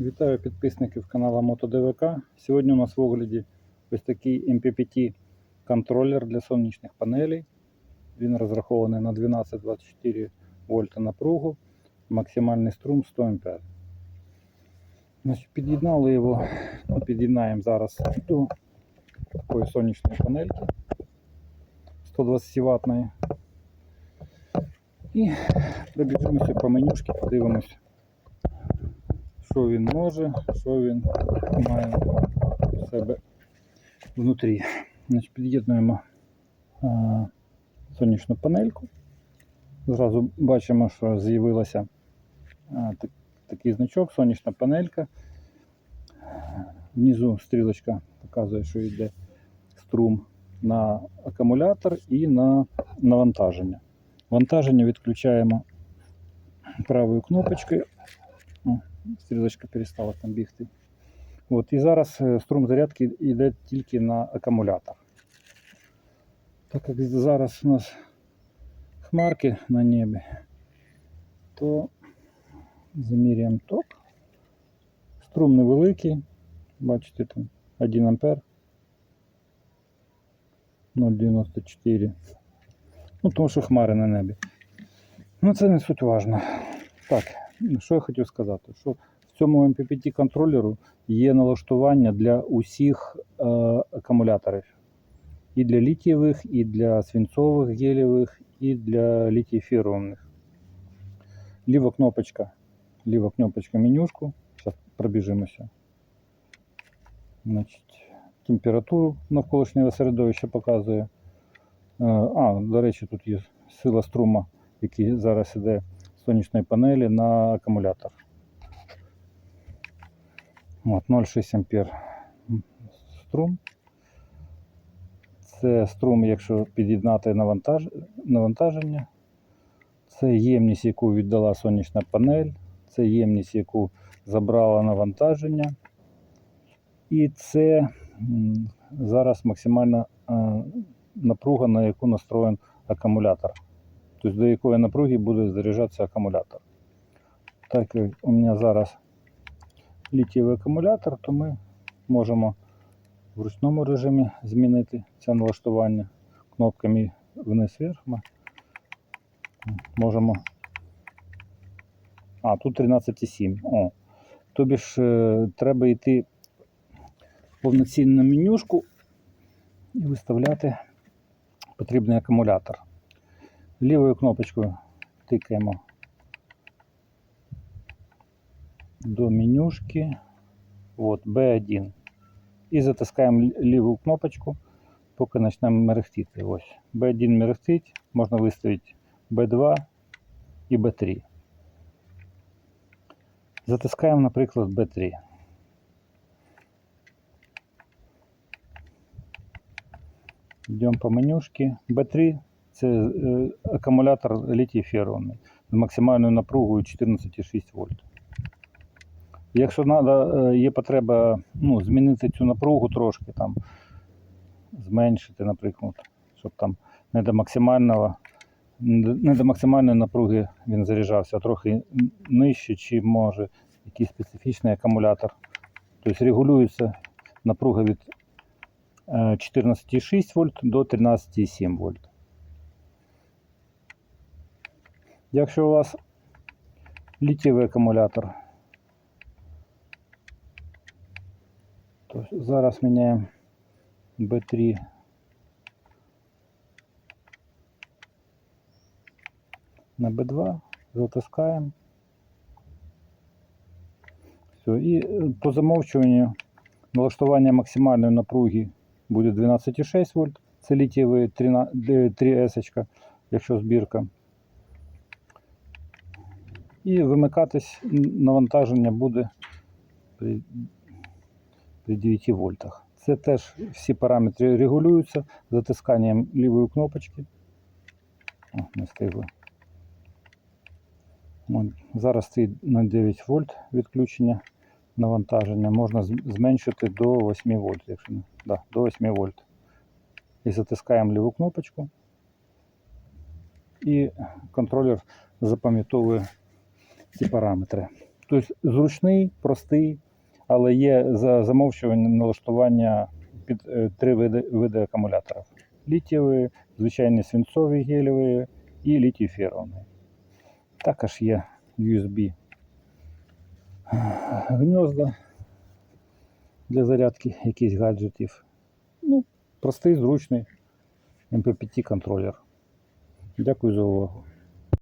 Вітаю підписників каналу MotoDVK. Сьогодні у нас в огляді ось такий MPPT контролер для сонячних панелей. Він розрахований на 12-24 вольта напругу, максимальний струм 100 А. Під'єднали його, ну, під'єднаємо зараз до такої сонячної панельки 120 ваттної. І пробіжимося по менюшки, подивимось що він може, що він має в себе внутрі. Значить, Під'єднуємо сонячну панельку. Зразу бачимо, що з'явилося а, так, такий значок, сонячна панелька. Внизу стрілочка показує, що йде струм на акумулятор і на навантаження. Вантаження відключаємо правою кнопочкою. Стрілочка перестала там бігти. От, і зараз е, струм зарядки йде тільки на акумулятор. Так як зараз у нас хмарки на небі, то заміряємо ток. Струм невеликий, бачите, там 1 ампер 0,94. Ну, тому що хмари на небі. Ну, це не суть важно. Так, що я хотів сказати? Що в цьому MPPT контролеру є налаштування для усіх е, акумуляторів. І для літієвих, і для свинцових гелєвих, і для літій-фірованих. Ліва кнопочка, ліва кнопочка менюшку. Зараз пробіжимося. Значить, температуру навколишнього середовища показує. Е, А, до речі, тут є сила струма, який зараз іде сонячної панелі на акумулятор. От, 0,6 ампер струм. Це струм, якщо під'єднати навантаж... навантаження. Це ємність, яку віддала сонячна панель. Це ємність, яку забрала навантаження. І це зараз максимальна е, напруга, на яку настроєн акумулятор. Тобто до якої напруги буде заряджатися акумулятор. Так як у мене зараз літієвий акумулятор, то ми можемо в ручному режимі змінити це налаштування кнопками вниз вверх ми можемо. А, тут 13,7. О. Тобі ж е, треба йти в повноцінну менюшку і виставляти потрібний акумулятор. Лівою кнопочкою тикаємо до менюшки. От, B1. І затискаємо лі- ліву кнопочку, поки почнемо мерехтіти. Ось. B1 мерехтить, можна виставити B2 і B3. Затискаємо, наприклад, B3. Йдемо по менюшки. B3 це е, акумулятор літій ферований з максимальною напругою 14,6 вольт. Якщо е, є потреба ну, змінити цю напругу трошки, там, зменшити, наприклад, щоб там не до максимального, не до максимальної напруги він заряджався, а трохи нижче, чи може якийсь специфічний акумулятор. Тобто регулюється напруга від е, 14,6 вольт до 13,7 вольт. Якщо у вас літієвий акумулятор, то зараз міняємо B3 на B2, затискаємо. Все, і е, по замовчуванню налаштування максимальної напруги буде 12,6 вольт. Це літієвий 3S, якщо збірка. І вимикатись навантаження буде при, при 9 вольтах. Це теж всі параметри регулюються затисканням лівої кнопочки. О, не встигли. Зараз стоїть на 9 вольт відключення навантаження. Можна зменшити до 8 вольт, якщо не. Да, до 8 вольт. І затискаємо ліву кнопочку. І контролер запам'ятовує ці параметри. Тобто зручний, простий, але є за замовчування налаштування під е, три види, види акумуляторів: літієві, звичайні свинцові гелєві і літій феровний. Також є USB гнізда для зарядки якихось гаджетів. Ну, простий, зручний MP5 контролер. Дякую за увагу.